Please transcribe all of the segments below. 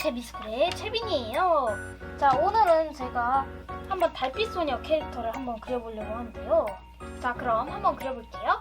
채비스쿨의 채빈이에요. 자, 오늘은 제가 한번 달빛 소녀 캐릭터를 한번 그려보려고 하는데요. 자, 그럼 한번 그려볼게요.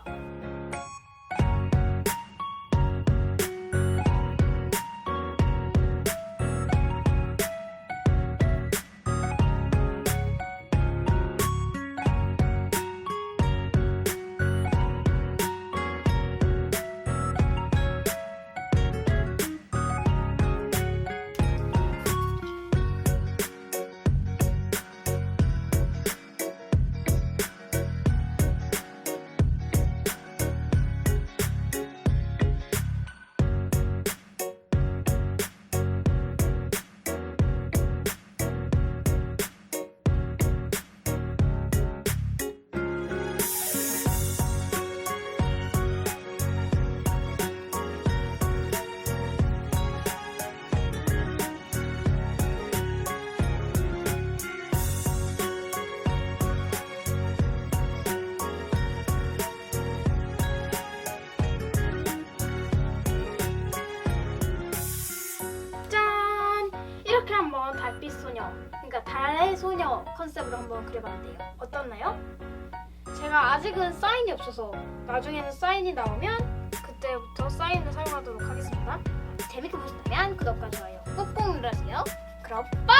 이렇게 한번 달빛 소녀, 그러니까 달의 소녀 컨셉으로 한번 그려봤는데요. 어떻나요? 제가 아직은 사인이 없어서 나중에는 사인이 나오면 그때부터 사인을 사용하도록 하겠습니다. 재밌게 보셨다면 구독과 좋아요 꾹꾹 눌러주세요. 그럼 빠이!